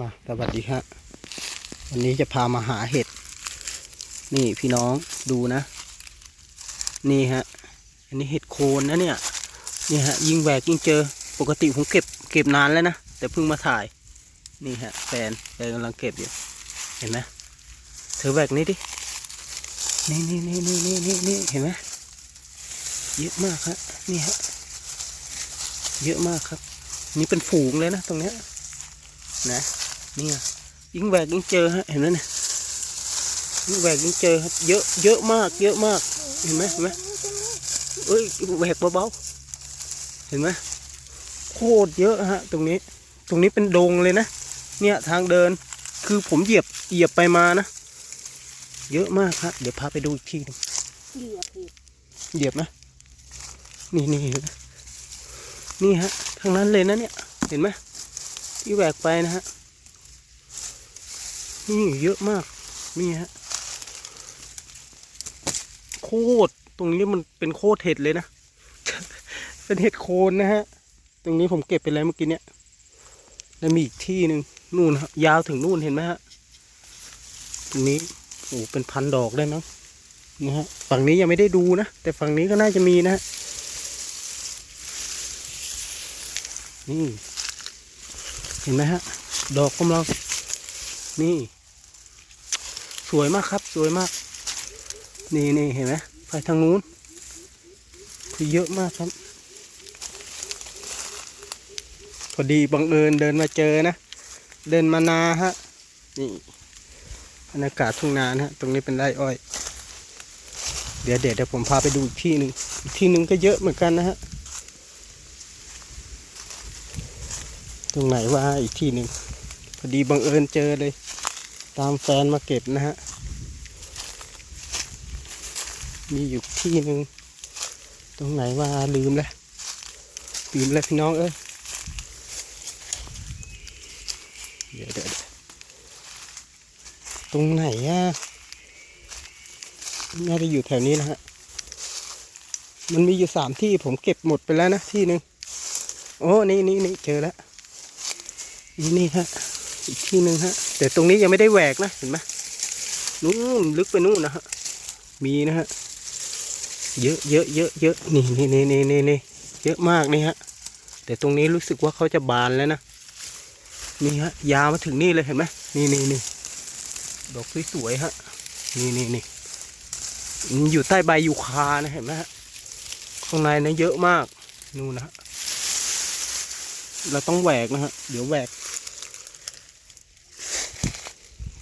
มาสวัสดีฮะวันนี้จะพามาหาเห็ด นี่พี่น้องดูนะ นี่ฮะ อันนี้เห็ดโคนนะเนี่ย นี่ฮะ ยิ่งแหวกยิ่งเจอปกติผมเก็บเก็บนานแล้วนะ แต่เพิ่งมาถ่าย นี่ฮะแฟนแฟนกำลังเก็บอยู่ เห็นไหมเธอแหวกนี้ดิ นี่นี่นี่นี่นี่นี่นี่เห็นไหมเยอะมากฮะนี่ฮะ เยอะมากครับ นี่เป็นฝูงเลยนะตรงเนี้ย นะนี่ยิ่งแหวกยิ่งเจอฮะเห็นไหมเนี่ยยิ่งแหวกยิ่งเจอครับเยอะเยอะมาก เยอะมากเห็นไหมเห็นไหมเอ้ยแหวกเบาๆเห็นไหมโคตรเยอะฮะ ตรงนี้ ตรงนี้เป็นดงเลยนะเนี่ยทางเดินคือผมเหยียบเหยียบไปมานะ เยอะมากครับเดี๋ยวพาไปดูอีกทีหนึงเหลือผิดเหยียบนะนี่นี่นี่ฮะทางนั้นเลยนะเนี่ยเห็นไหม ที่แหวกไปนะฮะนี่เยอะมากนี่ฮะโคตรตรงนี้มันเป็นโคตรเห็ดเลยนะ เป็นเห็ดโคนนะฮะ ตรงนี้ผมเก็บไปแล้วเมื่อกี้เนี่ยแล้วมีอีกที่หนึ่งนู่นฮะยาวถึงนู่นเห็นไหมฮะตรงนี้โอ้เป็นพันดอกได้มั้งนะฮะฝั่งนี้ยังไม่ได้ดูนะ แต่ฝั่งนี้ก็น่าจะมีนะฮะนี่ เห็นไหมฮะ ดอกกำลังนี่ สวยมากครับ สวยมาก นี่นี่เห็นไหมไปทางนู้น คือเยอะมากครับ พอดีบังเอิญเดินมาเจอนะ เดินมานาฮะ นี่บรรยากาศทุ่งนานะฮะ ตรงนี้เป็นไร่อ้อย เดี๋ยวเดี๋ยวเดี๋ยวผมพาไปดูอีกที่หนึ่งอีกที่หนึ่งก็เยอะเหมือนกันนะฮะ ตรงไหนว่าอีกที่หนึ่งพอดีบังเอิญเจอเลย ตามแฟนมาเก็บนะฮะ มีอยู่ที่หนึ่งตรงไหนว่าลืมแล้วลืมแล้วพี่น้องเอ้ยเดี๋ยวเดี๋ยวตรงไหนอะน่าจะอยู่แถวนี้นะฮะ มันมีอยู่สามที่ผมเก็บหมดไปแล้วนะที่หนึ่งโอ้ นี่นี่นี่เจอแล้ว นี่นี่ฮะ อีกที่หนึ่งฮะ แต่ตรงนี้ยังไม่ได้แหวกนะ เห็นไหมนู่นลึกไปนู่นนะฮะ มีนะฮะ เยอะเยอะเยอะเยอะนี่นี่นี่นี่นี่นี่เยอะมากนี่ฮะ แต่ตรงนี้รู้สึกว่าเขาจะบานแล้วนะ นี่ฮะ ยาวมาถึงนี่เลยเห็นไหมนี่นี่นี่ดอกสวยๆฮะ นี่นี่นี่มันอยู่ใต้ใบยูคานะเห็นไหมฮะ ข้างในนะเยอะมาก นู่นนะฮะเราต้องแหวกนะฮะ เดี๋ยวแหวก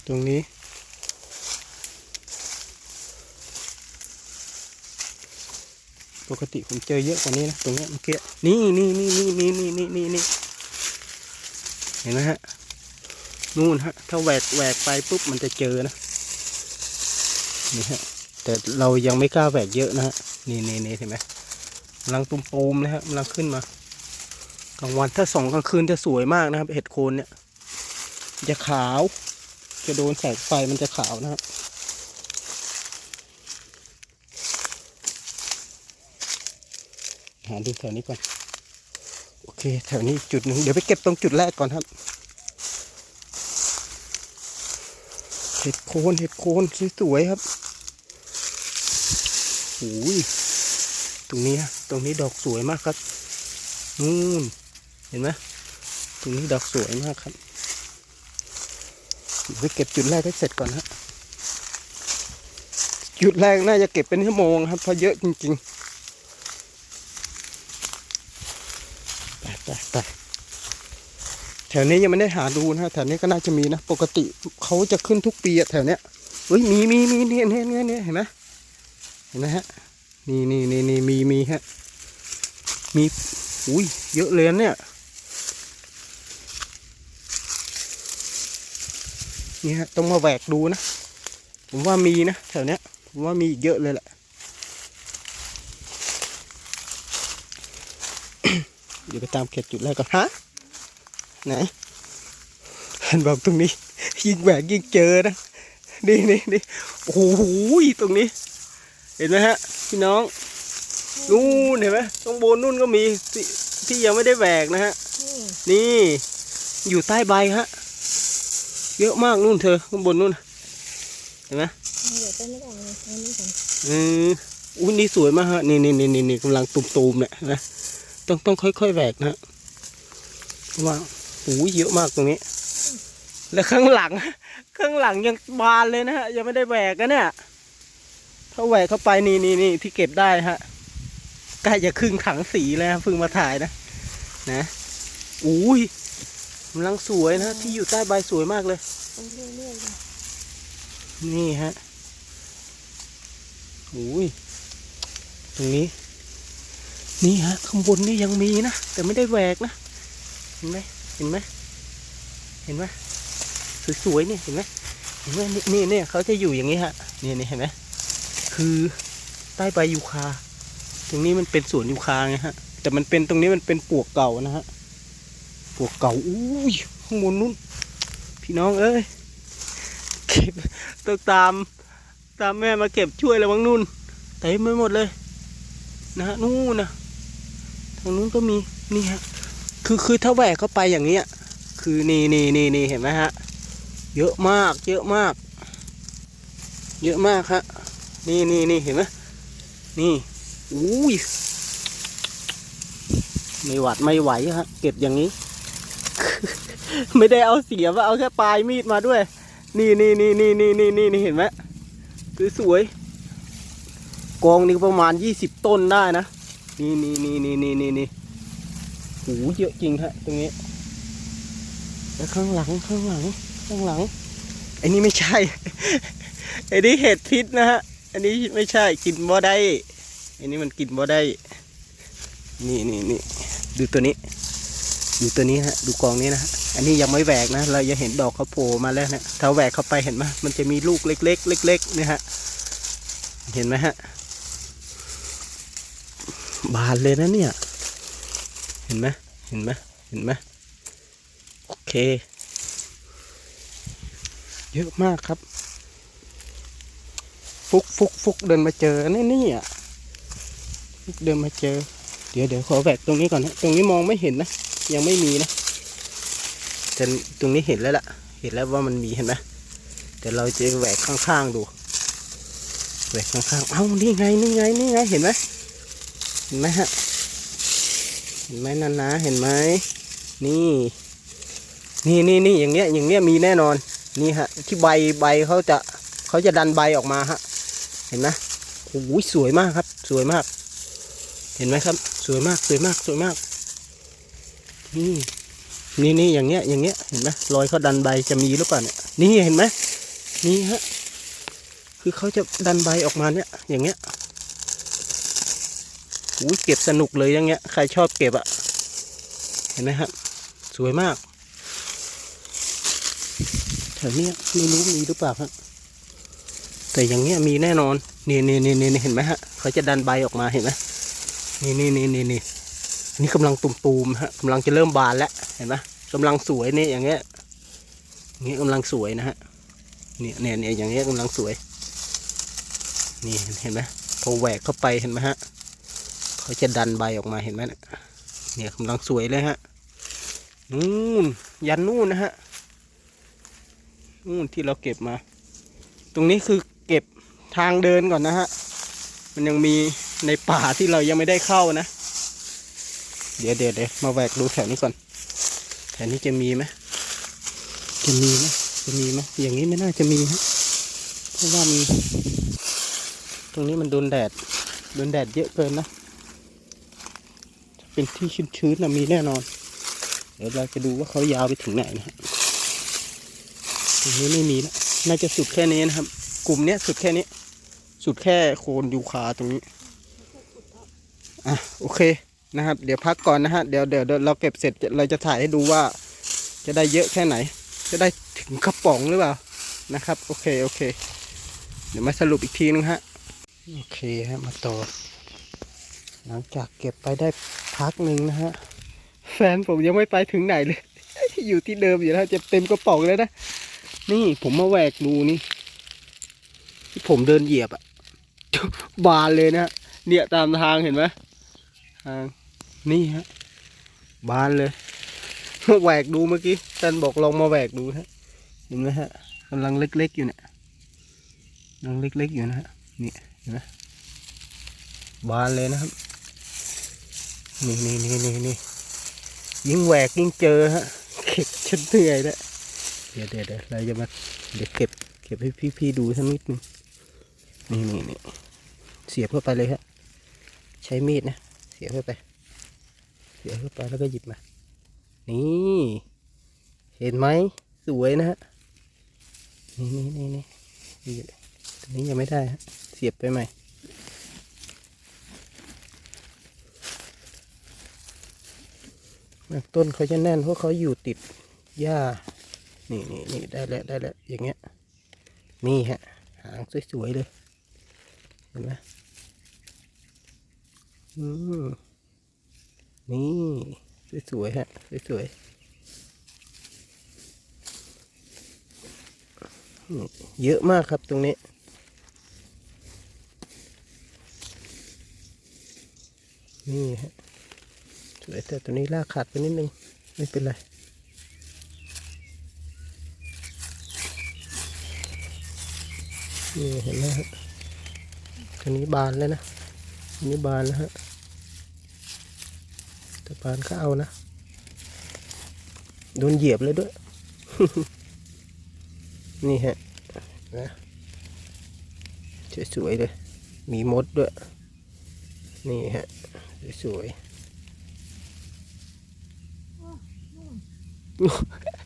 ต รงนี้ ปกติผมเจอเยอะกว่านี้นะ ตรงนี้เมื่อกี้นี่นี่นี่นี่นี่นี่นี่นี่นี่เห็นไหมฮะ นู่นฮะ ถ้าแหวกแหวกไปปุ๊บมันจะเจอนะ นี่ฮะ แต่เรายังไม่กล้าแหวกเยอะนะฮะ นี่นี่นี่เห็นไหมกำลังตุ่มๆเลยฮะกำลังขึ้นมากลางวันถ้าส่องกลางคืนจะสวยมากนะครับ เห็ดโคนเนี่ย จะขาว จะโดนแสงไฟมันจะขาวนะครับหาดูแถวนี้ก่อน โอเค แถวนี้จุดหนึ่งเดี๋ยวไปเก็บตรงจุดแรกก่อนครับ เห็ดโคนเห็ดโคนสวยๆครับโอ้ยตรงนี้ตรงนี้ดอกสวยมากครับนู่นเห็นไหมตรงนี้ดอกสวยมากครับ ไปเก็บจุดแรกให้เสร็จก่อนฮะจุดแรกน่าจะเก็บเป็นชั่วโมงครับเพราะเยอะจริงๆไปไปไปแถวนี้ยังไม่ได้หาดูนะแถวนี้ก็น่าจะมีนะ ปกติเขาจะขึ้นทุกปีอะแถวเนี้ยเฮ้ยมีมีมีเนี่ยเนี่ยเนี่ยเห็นไหมเห็นไหมฮะนี่นี่นี่นี่มีมีฮะมีอุ้ยเยอะเลยเนี่ย นี่ฮะต้องมาแหวกดูนะ ผมว่ามีนะแถวเนี้ยผมว่ามีอีกเยอะเลยแหละเดี๋ยวไปตามเขตจุดแรกก่อนฮะไหนเห็นบอกตรงนี้ ยิงแหวกยิงเจอนะนี่นี่นี่โอ้โหตรงนี้ เห็นไหมฮะพี่น้องนู่นเห็นไหมตรงบนนู่นก็มีที่ที่ยังไม่ได้แหวกนะฮะ นี่นี่อยู่ใต้ใบฮะ เยอะมากนู่นเธอข้างบนนู่นเห็นไหมเดี๋ยวต้นไม่ได้เลยอันนี้ก่อนเอออุ้ยนี่สวยมากฮะนี่นี่นี่นี่นี่กำลังตุ่มๆเนี่ยนะต้องต้องค่อยๆแหวกนะฮะเพราะว่าอุ้ยเยอะมากตรงนี้ แล้วข้างหลัง ข้างหลังยังบานเลยนะฮะยังไม่ได้แหวกนะเนี่ยถ้าแหวกเข้าไปนี่นี่นี่ที่เก็บได้ฮะใกล้จะครึ่งถังสีแล้วเพิ่งมาถ่ายนะ นะอุ้ย กำลังสวยนะที่อยู่ใต้ใบสวยมากเลย นี่ฮะโอ้ยตรงนี้ นี่ฮะข้างบนนี่ยังมีนะ แต่ไม่ได้แหวกนะ เห็นไหมเห็นไหมเห็นไหมสวยๆเนี่ยเห็นไหมเห็นไหมนี่นี่เนี่ยเขาจะอยู่อย่างนี้ฮะนี่นี่เห็นไหมคือใต้ใบยูคา ตรงนี้มันเป็นสวนยูคาไงฮะ แต่มันเป็นตรงนี้มันเป็นปลวกเก่านะฮะ ปวกเก่าอุ้ยข้างบนนู้นพี่น้องเอ้ยเก็บต้องตามตามแม่มาเก็บช่วยแล้วมั้งนู่นเต็มไปหมดเลย นะฮะนู่นนะทางนู้นก็มีนี่ฮะคือคือถ้าแหวกเข้าไปอย่างเนี้ย คือนี่นี่นี่นี่เห็นไหมฮะ เยอะมาก เยอะมาก เยอะมากฮะนี่นี่นี่เห็นไหมนี่อุ้ยไม่หวัดไม่ไหวฮะ เก็บอย่างนี้ ไม่ได้เอาเสียมว่าเอาแค่ปลายมีดมาด้วย นี่นี่นี่นี่นี่นี่นี่นี่เห็นไหมสวยกองนี้ประมาณยี่สิบต้นได้นะ นี่นี่นี่นี่นี่นี่นี่โหเยอะจริงฮะตรงนี้ แล้วข้างหลังข้างหลังข้างหลังอันนี้ไม่ใช่ อันนี้เห็ดพิษนะฮะ อันนี้ไม่ใช่กินบ่ได้ อันนี้มันกินบ่ได้ นี่นี่นี่ดูตัวนี้ ดูตัวนี้ฮะดูกองนี้นะฮะอันนี้ยังไม่แหวกนะ เราจะเห็นดอกเขาโผล่มาแล้วนะถ้าแหวกเข้าไปเห็นไหมมันจะมีลูกเล็ก ๆ เล็กๆเนี่ยฮะเห็นไหมฮะบานเลยนะเนี่ย เห็นไหมเห็นไหมเห็นไหมโอเค เยอะมากครับ ฟุกฟุกฟุกเดินมาเจอนี่นี่อะเดินมาเจอ เดี๋ยวเดี๋ยวขอแหวกตรงนี้ก่อนนะตรงนี้มองไม่เห็นนะ ยังไม่มีนะแต่ตรงนี้เห็นแล้วล่ะ เห็นแล้วว่ามันมีเห็นไหมแต่เราจะแหวกข้างๆดูแหวกข้างๆเอ้านี่ไงนี่ไงนี่ไงเห็นไหมเห็นไหมฮะเห็นไหมนันนะเห็นไหมนี่นี่นี่นี่อย่างเงี้ยอย่างเงี้ยมีแน่นอนนี่ฮะ ที่ใบใบเขาจะเขาจะดันใบออกมาฮะ เห็นไหมโอ้โหสวยมากครับ สวยมาก เห็นไหมครับ สวยมากสวยมากสวยมาก นี่นี่นี่อย่างเงี้ยอย่างเงี้ยเห็นไหมรอยเขาดันใบจะมีหรือเปล่าเนี่ยนี่เห็นไหมนี่ฮะ คือเขาจะดันใบออกมาเนี่ย อย่างเงี้ยอุ้ยเก็บสนุกเลยอย่างเงี้ย ใครชอบเก็บอะเห็นไหมฮะสวยมากแถวเนี้ยไม่รู้มีหรือเปล่าฮะแต่อย่างเงี้ยมีแน่นอนนี่นี่นี่นี่เห็นไหมฮะเขาจะดันใบออกมาเห็นไหมนี่นี่นี่นี่ นี่อันนี้กำลังตุ่มๆฮะกำลังจะเริ่มบานแล้วเห็นไหมกำลังสวยนี่อย่างเงี้ยอย่างเงี้ยกำลังสวยนะฮะเนี่ยเนี่ยเนี่ยอย่างเงี้ยกำลังสวย นี่เห็นไหมพอแหวกเข้าไปเห็นไหมฮะเขาจะดันใบออกมาเห็นไหมเนี่ยเนี่ยกำลังสวยเลยฮะนู่นยันนู่นนะฮะนู่นที่เราเก็บมา ตรงนี้คือเก็บทางเดินก่อนนะฮะมันยังมีในป่าที่เรายังไม่ได้เข้านะ เดี๋ยวเดี๋ยวเดี๋ยวมาแหวกดูแถวนี้ก่อน แถวนี้จะมีไหมจะมีไหมจะมีไหมอย่างนี้ไม่น่าจะมีฮะเพราะว่ามันตรงนี้มันโดนแดดโดนแดดเยอะเกินนะเป็นที่ชื้นๆนะมีแน่นอน เดี๋ยวเราจะดูว่าเขายาวไปถึงไหนนะฮะตรงนี้ไม่มีนะน่าจะสุดแค่นี้นะครับ กลุ่มเนี้ยสุดแค่นี้ สุดแค่โคนยูคาตรงนี้ อะ โอเค นะครับ เดี๋ยวพักก่อนนะฮะเดี๋ยวเดี๋ยวเราเก็บเสร็จเราจะถ่ายให้ดูว่า จะได้เยอะแค่ไหน จะได้ถึงกระป๋องหรือเปล่านะครับ โอเคโอเค เดี๋ยวมาสรุปอีกทีนึงฮะโอเคฮะมาต่อหลังจากเก็บไปได้พักหนึ่งนะฮะแฟนผมยังไม่ไปถึงไหนเลย อยู่ที่เดิมอยู่แล้วจะเต็มกระป๋องเลยนะนี่ผมมาแหวกดูนี่ ที่ผมเดินเหยียบอะบานเลยนะเนี่ยตามทางเห็นไหมทาง นี่ฮะ บานเลยแหวกดูเมื่อกี้ท่านบอกลองมาแหวกดูฮะเห็นไหมฮะกำลังเล็กๆอยู่เนี่ยกำลังเล็กๆอยู่นะฮะนี่เห็นไหมบานเลยนะครับ นี่นี่นี่นี่นี่ยิ่งแหวกยิ่งเจอฮะเก็บจนเหนื่อยแล้วเดี๋ยวเดี๋ยวเดี๋ยวเราจะมาเดี๋ยวเก็บ เก็บให้พี่ๆดูสักนิดนึงนี่นี่นี่เสียบเข้าไปเลยฮะใช้มีดนะ เสียบเข้าไป เสียบเข้าไปแล้วก็หยิบมา นี่ เห็นไหมสวยนะฮะ นี่นี่นี่นี่ตัวนี้ยังไม่ได้ฮะ เสียบไปใหม่ต้นเขาจะแน่นเพราะเขาอยู่ติดหญ้า นี่นี่นี่ได้แล้วได้แล้วอย่างเงี้ย นี่ฮะ หางสวยๆเลย เห็นไหมอืม นี่ สวยๆฮะ สวยๆเยอะมากครับตรงนี้ นี่ฮะ สวยแต่ตัวนี้ลากขาดไปนิดนึง ไม่เป็นไรนี่เห็นไหมฮะตัวนี้บานแล้วนะตัวนี้บานแล้วฮะ แต่บานก็เอานะ โดนเหยียบเลยด้วย นี่ฮะนะสวยๆเลย มีมดด้วย นี่ฮะ สวย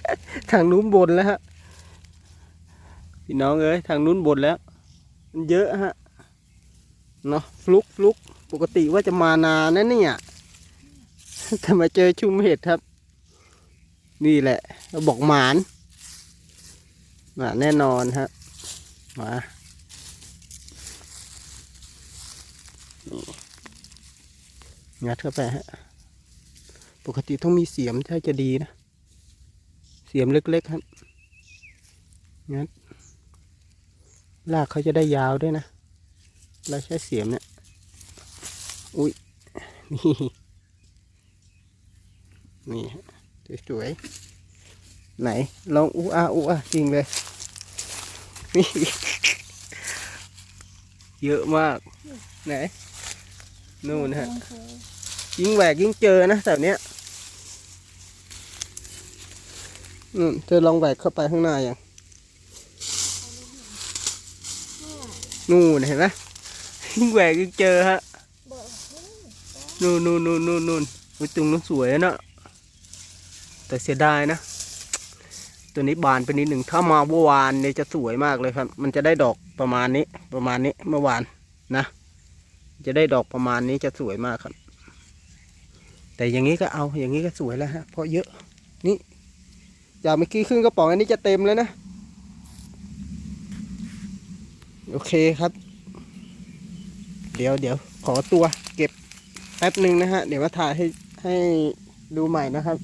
ๆ ทางนู้นบนแล้วฮะ พี่น้องเอ้ย ทางนู้นบนแล้ว มันเยอะฮะ เนาะฟลุกฟลุกปกติว่าจะมานานนะเนี่ย แต่มาเจอชุมเห็ดครับ นี่แหละบอกหมานมาแน่นอนฮะมางัดเข้าไปฮะ ปกติต้องมีเสียมถ้าจะดีนะ เสียมเล็กๆครับ งั้นลากเขาจะได้ยาวด้วยนะ เราใช้เสียมเนี่ย อุ้ยนี่ นี่ฮะสวยๆไหนลองอู้อาอู้อาจริงเลยนี่เยอะมาก ไหนนู่นฮะยิ่งแหวกยิ่งเจอนะแบบเนี้ยนู่นเธอลองแหวกเข้าไปข้างหน้าอย่างนู่นเห็นไหมยิ่งแหวกยิ่งเจอฮะนู่นนู่นนู่นนู่นนู่นตรงนู้นสวยนะ แต่เสียดายนะ ตัวนี้บานไปนิดหนึ่งถ้ามาเมื่อวานเนี่ยจะสวยมากเลยครับ มันจะได้ดอกประมาณนี้ ประมาณนี้เมื่อวานนะ จะได้ดอกประมาณนี้จะสวยมากครับ แต่อย่างนี้ก็เอาอย่างนี้ก็สวยแล้วฮะเพราะเยอะนี่จากเมื่อกี้ครึ่งกระป๋องอันนี้จะเต็มแล้วนะโอเคครับ เดี๋ยวเดี๋ยวขอตัวเก็บแป๊บหนึ่งนะฮะ เดี๋ยวมาถ่ายให้ให้ดูใหม่นะครับ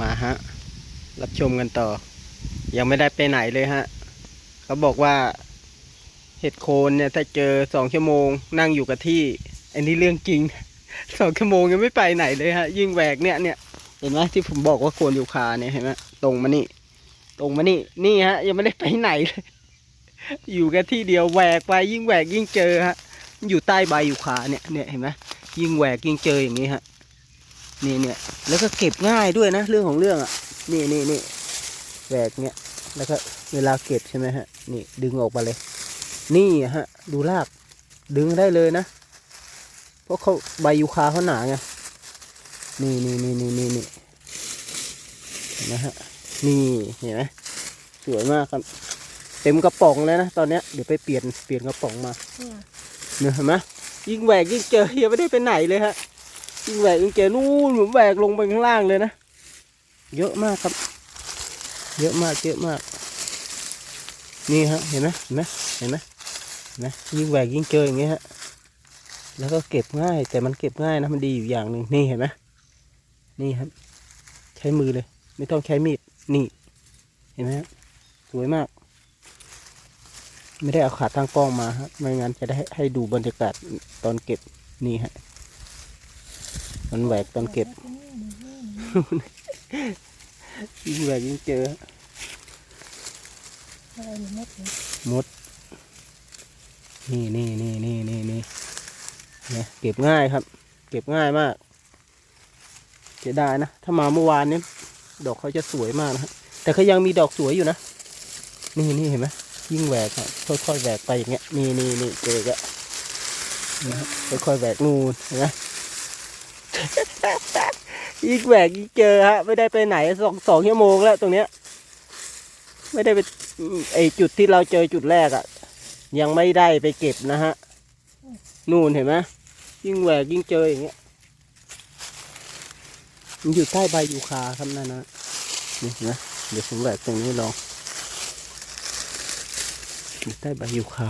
มาฮะ รับชมกันต่อ ยังไม่ได้ไปไหนเลยฮะ เขาบอกว่า เห็ดโคนเนี่ย ถ้าเจอสองชั่วโมง นั่งอยู่กับที่ อันนี้เรื่องจริงสองชั่วโมงยังไม่ไปไหนเลยฮะ ยิ่งแหวกเนี่ยเนี่ยเห็นไหมที่ผมบอกว่าโคนยูคาเนี่ยเห็นไหมตรงมานี่ ตรงมานี่ นี่ฮะ ยังไม่ได้ไปไหนเลย อยู่กันที่เดียวแหวกไปยิ่งแหวกยิ่งเจอฮะ อยู่ใต้ใบอยู่คาเนี่ยเนี่ยเห็นไหมยิ่งแหวกยิ่งเจออย่างนี้ฮะ นี่เนี่ยแล้วก็เก็บง่ายด้วยนะ เรื่องของเรื่องอะ นี่นี่นี่แหวกเนี่ยแล้วก็เวลาเก็บใช่ไหมฮะ นี่ดึงออกมาเลย นี่ฮะ ดูรากดึงได้เลยนะ เพราะเขาใบยูคาเขาหนาไงนี่นี่นี่นี่นี่นี่เห็นไหมฮะนี่เห็นไหมสวยมากครับ เต็มกระป๋องแล้วนะตอนเนี้ยเดี๋ยวไปเปลี่ยนเปลี่ยนกระป๋องมาเนี่ยเนี่ยเห็นไหมยิ่งแหวกยิ่งเจอยังไม่ได้ไปไหนเลยฮะ ยิ่งแหวกยิ่งเจอนู่นผมแหวกลงไปข้างล่างเลยนะ เยอะมากครับ เยอะมากเยอะมาก นี่ฮะเห็นไหมเห็นไหมเห็นไหมนไหมยิ่งแหวกยิ่งเจออย่างเงี้ยฮะแล้วก็เก็บง่ายแต่มันเก็บง่ายนะมันดีอยู่อย่างหนึ่งนี่เห็นไหมนี่ครับ ใช้มือเลย ไม่ต้องใช้มีดนี่ เห็นไหมครับสวยมาก ไม่ได้เอาขาตั้งกล้องมาฮะไม่งั้นจะได้ให้ให้ดูบรรยากาศตอนเก็บนี่ฮะ มันแหวกตอนเก็บยิ่งแหวกยิ่งเจออะไรมดนี่ยมด นี่นี่นี่นี่นี่นี่เนี่ยเก็บง่ายครับ เก็บง่ายมากเสียดายนะ ถ้ามาเมื่อวานนี้ดอกเขาจะสวยมากนะแต่เขายังมีดอกสวยอยู่นะ นี่นี่เห็นไหมยิ่งแหวกอะค่อยๆแหวกไปอย่างเงี้ย นี่นี่นี่เจอแล้วนะค่อยๆแหวกนู่นเห็นไหม ยิ่งแหวกยิ่งเจอฮะ ไม่ได้ไปไหนสองสองชั่วโมงแล้วตรงเนี้ย ไม่ได้ไปไอจุดที่เราเจอจุดแรกอะยังไม่ได้ไปเก็บนะฮะ นู่นเห็นไหมยิ่งแหวกยิ่งเจออย่างเงี้ยมันอยู่ใต้ใบยูคาครับนั่นนะนี่นไหมเดี๋ยวผมแหวกตรงนี้ลองอยู่ใต้ใบยูคา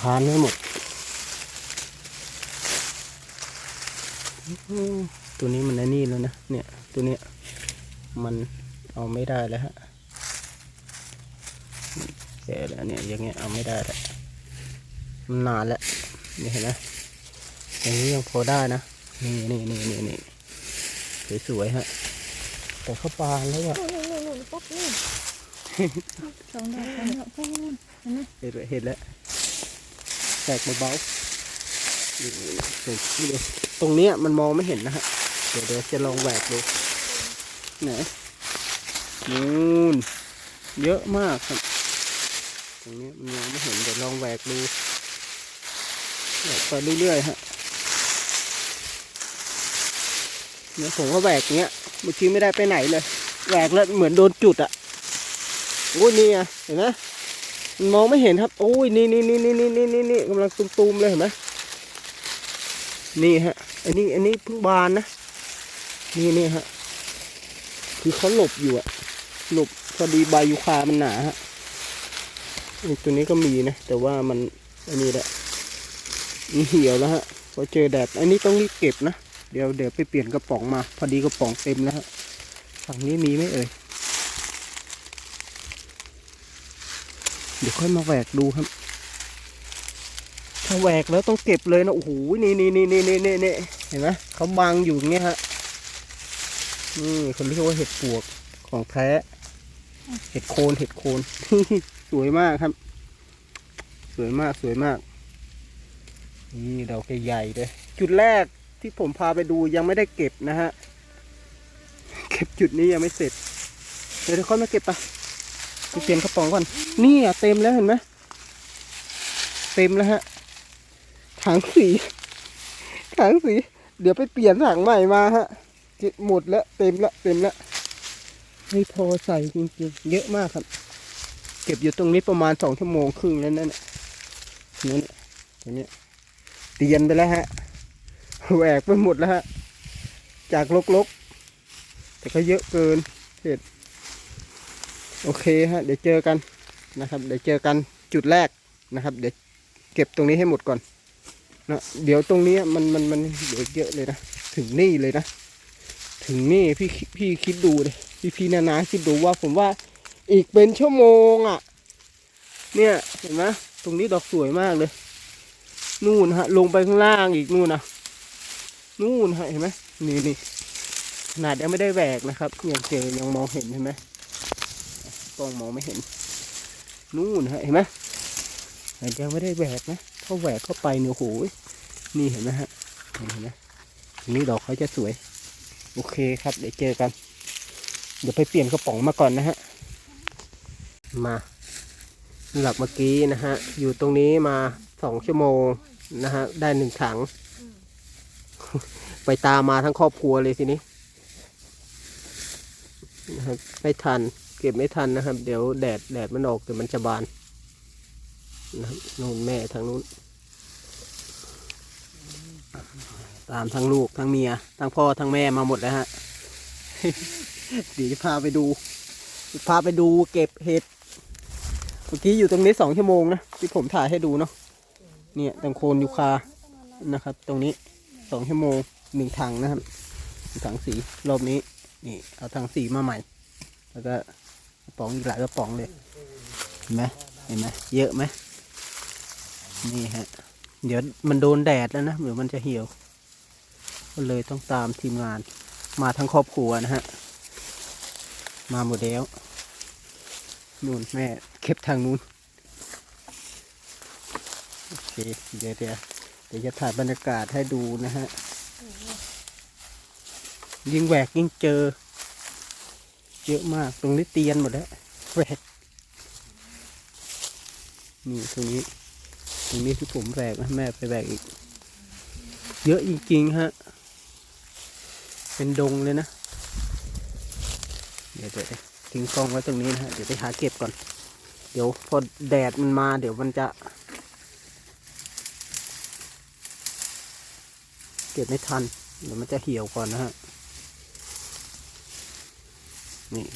พานไม่หมดอืม ตัวนี้มันไอ้นี่แล้วนะ เนี่ย ตัวเนี้ยมันเอาไม่ได้แล้วฮะแก่แล้วเนี่ยอย่างเงี้ยเอาไม่ได้แล้วมันนานแล้วนี่เห็นไหมอย่างนี้ยังพอได้นะ นี่นี่นี่นี่นี่สวยๆฮะ แต่เขาปานแล้วอะสองดอกสองดอกเห็นไหมเห็นแล้วแตกเบาๆนี่นี่นี่นี่เลย ตรงนี้มันมองไม่เห็นนะฮะเดี๋ยวจะลองแหวกดูไหนนู่นเยอะมากครับ ตรงนี้มันมองไม่เห็นเดี๋ยวลองแหวกดูแหวกไปเรื่อยๆฮะเนี่ยผมก็แหวกเงี้ยเมื่อกี้ไม่ได้ไปไหนเลยแหวกแล้วเหมือนโดนจุดอะโอ้ยนี่ไงเห็นไหมมองไม่เห็นครับ โอ้ยนี่นี่นี่นี่นี่นี่นี่กำลังตุ้มๆเลยเห็นไหม นี่ฮะ อันนี้อันนี้เพิ่งบานนะ นี่นี่ฮะ คือเขาหลบอยู่อะหลบพอดีใบยูคามันหนาฮะตัวนี้ก็มีนะ แต่ว่ามันอันนี้แหละมันเหี่ยวแล้วฮะพอเจอแดด อันนี้ต้องรีบเก็บนะ เดี๋ยวเดี๋ยวไปเปลี่ยนกระป๋องมา พอดีกระป๋องเต็มแล้วฮะ ฝั่งนี้มีไหมเอ่ย เดี๋ยวค่อยมาแหวกดูครับ ถ้าแหวกแล้วต้องเก็บเลยนะโอ้โหนี่นี่นี่นี่นี่นี่เห็นไหมเขาบังอยู่อย่างเงี้ยฮะนี่คนเรียกว่าเห็ดปวกของแท้ เห็ดโคนเห็ดโคนสวยมากครับ สวยมากสวยมาก นี่ดอกใหญ่ๆเลยจุดแรกที่ผมพาไปดูยังไม่ได้เก็บนะฮะ เก็บจุดนี้ยังไม่เสร็จ เดี๋ยวเดี๋ยวค่อยมาเก็บปไปเปลี่ยนกระป๋องก่อน นี่อะเต็มแล้วเห็นไหมเต็มแล้วฮะ ถังสีถังสี เดี๋ยวไปเปลี่ยนถังใหม่มาฮะเก็บหมดแล้วเต็มล้วเต็มล้วไม่พอใส่จริงๆ เยอะมากครับ เก็บอยู่ตรงนี้ประมาณสองชั่วโมงครึ่งแล้วนั่นน่ะนั่นน่ะตรงเนี้ยเตียนไปแล้วฮะแหวกไปหมดแล้วฮะ จากลกๆ แต่ก็เยอะเกินเสร็จโอเคฮะ เดี๋ยวเจอกันนะครับ เดี๋ยวเจอกันจุดแรกนะครับ เดี๋ยวเก็บตรงนี้ให้หมดก่อน นะเดี๋ยวตรงนี้มันมันมันเดี๋ยวเยอะเลยนะถึงนี่เลยนะ ถึงนี่พี่พี่คิดดูเลยพี่พี่นานาคิดดูว่าผมว่าอีกเป็นชั่วโมงอะ เนี่ยเห็นไหมตรงนี้ดอกสวยมากเลย นู่นฮะ ลงไปข้างล่างอีกนู่นนะนู่นฮะเห็นไหมนี่นี่ขนาดยังไม่ได้แหวกนะครับยังเจอยังมองเห็นเห็นไหมกล้องมองไม่เห็น นู่นฮะเห็นไหมแต่ยังไม่ได้แหวกนะ ถ้าแหวกเข้าไปเนี่ยโอ้โหนี่เห็นไหมฮะเห็นไหมนี่ดอกเขาจะสวย โอเคครับ เดี๋ยวเจอกัน เดี๋ยวไปเปลี่ยนกระป๋องมาก่อนนะฮะ มา หลักเมื่อกี้นะฮะ อยู่ตรงนี้มาสองชั่วโมงนะฮะ ได้หนึ่งถัง ไปตามมาทั้งครอบครัวเลยทีนี้นะครับไม่ทัน เก็บไม่ทันนะครับ เดี๋ยวแดดแดดมันออกเดี๋ยวมันจะบาน นะนู่นแม่ทางนู้น ตามทั้งลูกทั้งเมีย ทั้งพ่อทั้งแม่มาหมดแล้วฮะเดี๋ยวจะพาไปดู พาไปดูเก็บเห็ด เมื่อกี้อยู่ตรงนี้สองชั่วโมงนะที่ผมถ่ายให้ดูเนาะ เนี่ยตรงโคนยูคา นะครับ ตรงนี้สองชั่วโมงหนึ่งถังนะครับถังสีรอบนี้ นี่เอาถังสีมาใหม่ แล้วก็กระป๋องอีกหลายกระป๋องเลย เห็นไหมเห็นไหมเยอะไหม นี่ฮะ เดี๋ยวมันโดนแดดแล้วนะเดี๋ยวมันจะเหี่ยว ก็เลยต้องตามทีมงาน มาทั้งครอบครัวนะฮะ มาหมดแล้วนู่นแม่เก็บทางนู้นโอเคเดี๋ยวเดี๋ยวเดี๋ยวจะถ่ายบรรยากาศให้ดูนะฮะ ยิ่งแหวกยิ่งเจอ เยอะมากตรงนี้เตียนหมดแล้วแหวกนี่ตรงนี้ ตรงนี้ที่ผมแหวกนะแม่ไปแหวกอีก เยอะจริงๆฮะ เป็นดงเลยนะ เดี๋ยวเดี๋ยวทิ้งกล้องไว้ตรงนี้นะฮะ เดี๋ยวไปหาเก็บก่อน เดี๋ยวพอแดดมันมา เดี๋ยวมันจะ เก็บไม่ทัน เดี๋ยวมันจะเหี่ยวก่อนนะฮะ นี่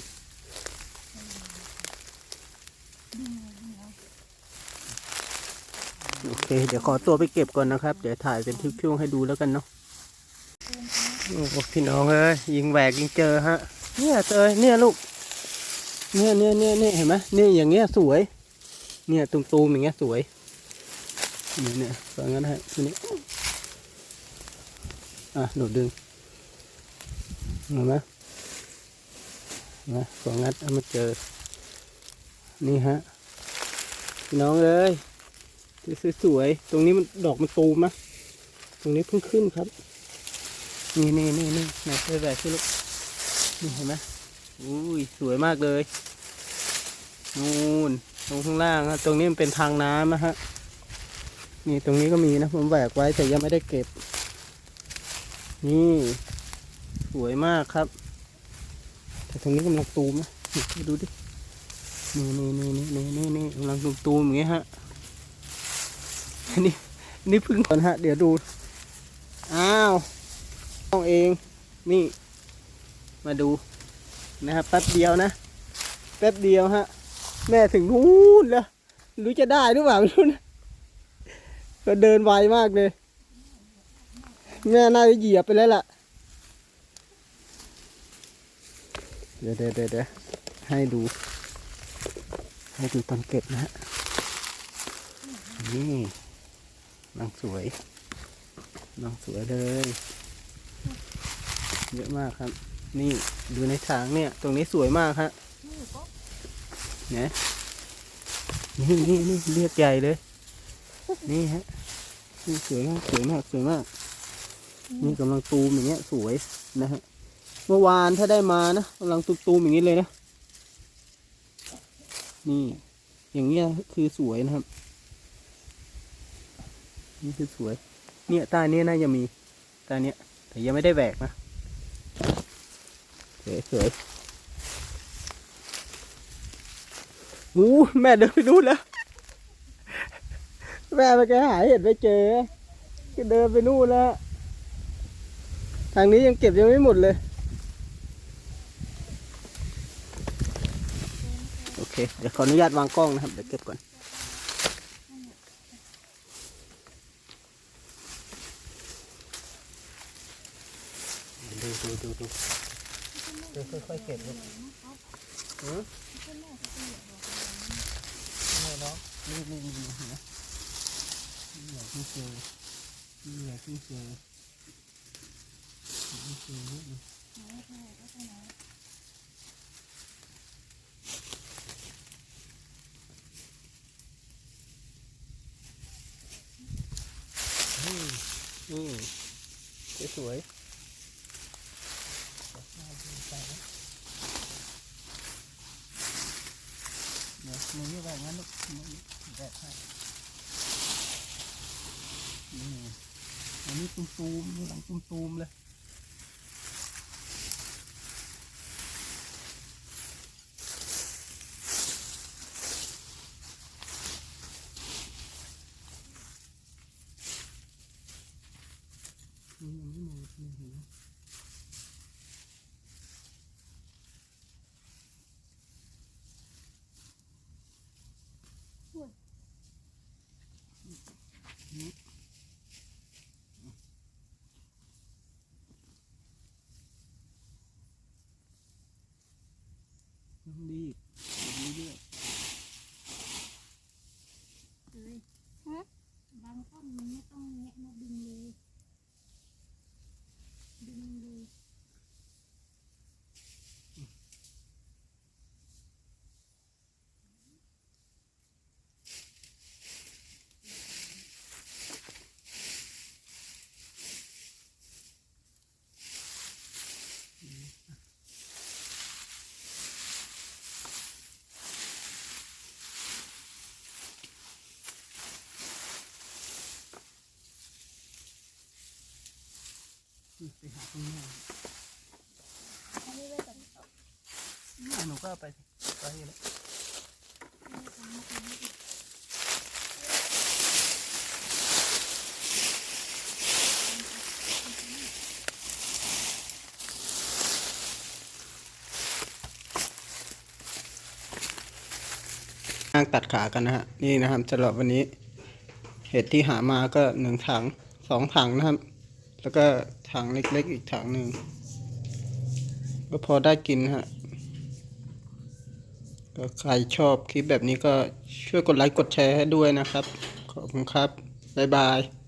โอ เคเดี๋ยวขอตัวไปเก็บก่อนนะครับ เดี๋ยวถ่ายเป็นช่วงให้ดูแล้วกันเนาะโอ้พี่น้องเอ้ยยิงแหวกยิงเจอฮะ เนี่ยเตยเนี่ยลูก เนี่ยเนี่ยเนี่ยเนี่ยเห็นไหมเนี่ยอย่างเงี้ยสวย เนี่ยตุ่มๆอย่างเงี้ยสวยเนี่ยเนี่ยฟังงั้นฮะทีนี้อะหนูดึงเห็นไหมนะฟังงั้นเอามาเจอ นี่ฮะ พี่น้องเอ้ย สวยๆ ตรงนี้มันดอกมันตูมนะ ตรงนี้เพิ่งขึ้นครับ นี่นี่นี่นี่ไหนไปแบบที่ลูกนี่เห็นไหมอุ้ยสวยมากเลย นู่นตรงข้างล่างฮะตรงนี้มันเป็นทางน้ำนะฮะ นี่ตรงนี้ก็มีนะ ผมแหวกไว้แต่ยังไม่ได้เก็บ นี่ สวยมากครับ แต่ตรงนี้กำลังตูมนะ ดูดิ นี่นี่นี่นี่นี่นี่กำลังตูมตูมอย่างเงี้ยฮะ นนี้อันนี่พึ่งก่อนฮะ เดี๋ยวดู อ้าวต้องเอง นี่ มาดูนะครับแป๊บเดียวนะ แป๊บเดียวฮะ แม่ถึงนู้นแล้วรู้จะได้หรือเปล่าไม่รู้นะก็เดินไวมากเลย แม่น่าจะเหยียบไปแล้วล่ะ เดี๋ยวเดี๋ยวเดี๋ยวเดี๋ยวให้ดู ให้ดูตอนเก็บนะฮะนี่ นางสวยน้องสวยเลย เยอะมากครับ นี่ดูในทางเนี่ย ตรงนี้สวยมากฮะเนี่ยนี่นี่นี่เรียกใหญ่เลย นี่ฮะนี่สวยมากสวยมากสวยมากนี่กำลังตูมอย่างเงี้ยสวยนะฮะเมื่อวานถ้าได้มานะกำลังตูมตูมอย่างนี้เลยนะ นี่ อย่างเงี้ยคือสวยนะครับ นี่คือสวย เนี่ยใต้นี้ยน่าจะมีใต้เนี้ย แต่ยังไม่ได้แหวกนะสวยสวยอู้แม่เดินไปดูนแล้ว แม่ไปแกหาเห็ดไปเจอก็เดินไปนู่นแล้ว ทางนี้ยังเก็บยังไม่หมดเลย โอเค เดี๋ยวขออนุญาตวางกล้องนะครับ เดี๋ยวเก็บก่อน ดูดูดูดูดูค่อยๆเก็บลูกหือไม่เนาะนี่นี่นี่เห็นไหมนี่แหละที่เจอนี่แหละที่เจอ ที่เจอนี่นี่นี่สวยๆ เดี๋ยวมือแบบนั้นลูกมือแบบให้นี่อันนี้ตุ้มตูมๆหลังตุ้มตูมๆเลยนี่ยังไม่หมดเลยเห็นไหมต้องรีบเรื่อย บางต้นมันไม่ต้องแงะมาดึงเลยดึงเลย ไปหาข้างนี้อันนี้ไว้ก่อนหนูก็ไปไปเลยนั่งตัดขากันนะฮะ นี่นะครับสำหรับวันนี้ เห็ดที่หามาก็หนึ่งถังสองถังนะครับ แล้วก็ ถังเล็กๆ อีกถังหนึ่ง ก็พอได้กินนะฮะ ก็ใครชอบคลิปแบบนี้ก็ช่วยกดไลค์กดแชร์ให้ด้วยนะครับ ขอบคุณครับ บ๊ายบาย